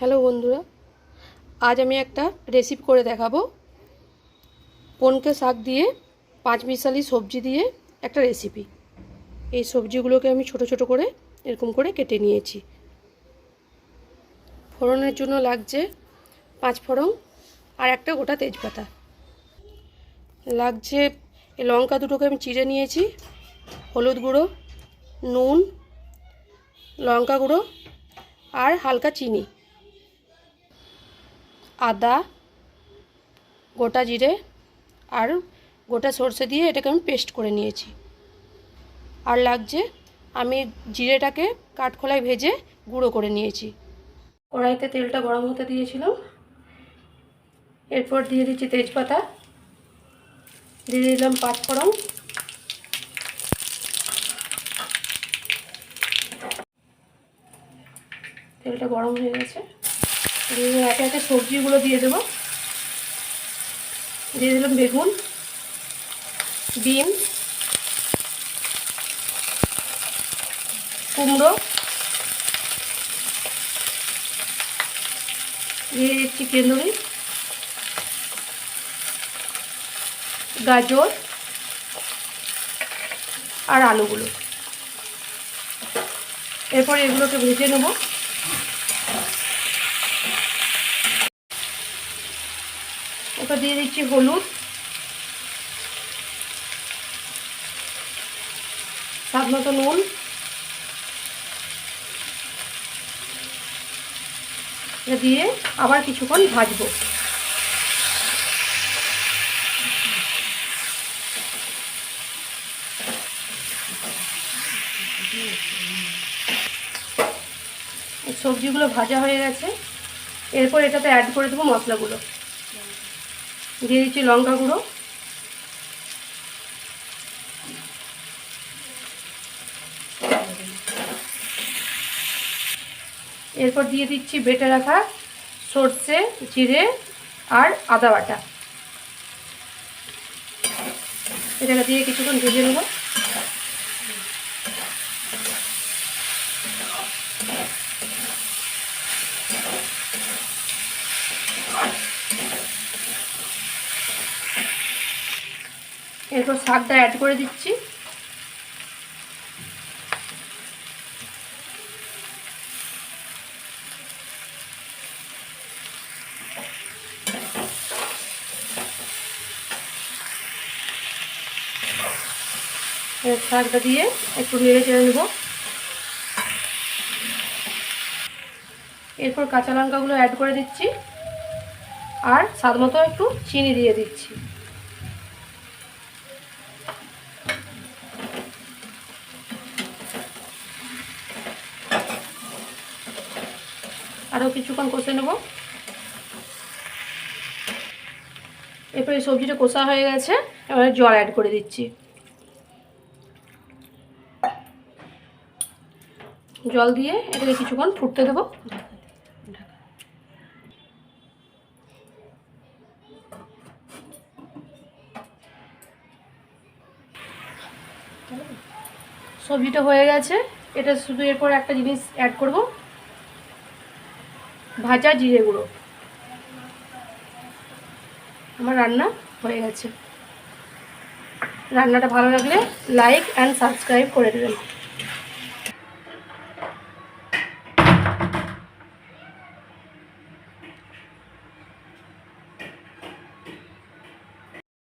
Hello বন্ধুরা, আজ আমি একটা রেসিপি করে দেখাবো। পনকে শাক দিয়ে পাঁচ মিশালি সবজি দিয়ে একটা রেসিপি এই সবজিগুলোকে আমি ছোট ছোট করে এরকম করে কেটে নিয়েছি। ফোড়নের জন্য লাগছে পাঁচ ফোড়ন আর একটা গোটা তেজপাতা। লাগছে লঙ্কা দুটোকে আমি চিড়ে নিয়েছি, হলুদ গুঁড়ো, নুন, লঙ্কা গুঁড়ো আর হালকা চিনি। আদা, গোটা জিরে আর গোটা সর্ষে দিয়ে এটাকে আমি পেস্ট করে নিয়েছি। আর লাগছে আমি জিরেটাকে কাঠখোলায় ভেজে গুঁড়ো করে নিয়েছি। কড়াইতে তেলটা গরম হতে দিয়েছিলাম। এরপর দিয়ে দিচ্ছি তেজপাতা। দিয়ে দিলাম পাঁচফোড়ন তেলটা গরম হয়ে গেছে। একে একে সবজিগুলো দিয়ে দেবো। দিয়ে দিলাম বেগুন, বিন, কুমড়ো। দিয়ে দিচ্ছি কেন্দুরি, গাজর আর আলুগুলো। এরপর এগুলোকে ভেজে নেব। এরপর দিয়ে দিচ্ছি হলুদ। স্বাদ মতো নুন। দিয়ে আবার কিছুক্ষণ ভাজবো। সবজিগুলো ভাজা হয়ে গেছে। এরপর এটাতে অ্যাড করে দেবো মশলাগুলো। দিয়ে দিচ্ছি লঙ্কা গুঁড়ো। এরপর দিয়ে দিচ্ছি বেটে রাখা সর্ষে, জিরে আর আদা বাটা। এটাকে দিয়ে কিছুক্ষণ ভেজে নেব। এরপর শাকটা অ্যাড করে দিচ্ছি। শাকটা দিয়ে একটু নেড়ে চেড়ে নেব। এরপর কাঁচা লঙ্কাগুলো অ্যাড করে দিচ্ছি। আর স্বাদ মতো একটু চিনি দিয়ে দিচ্ছি। আরও কিছুক্ষণ কষে নেব। এরপর এই সবজিটা কষা হয়ে গেছে, এবারে জল অ্যাড করে দিচ্ছি। জল দিয়ে এটাকে কিছুক্ষণ ফুটতে দেবো। সবজিটা হয়ে গেছে। এটা শুধু এরপর একটা জিনিস অ্যাড করব। ভাজা জিরে গুঁড়ো। আমার রান্না হয়ে গেছে। রান্নাটা ভালো লাগলে লাইক অ্যান্ড সাবস্ক্রাইব করে দেবেন।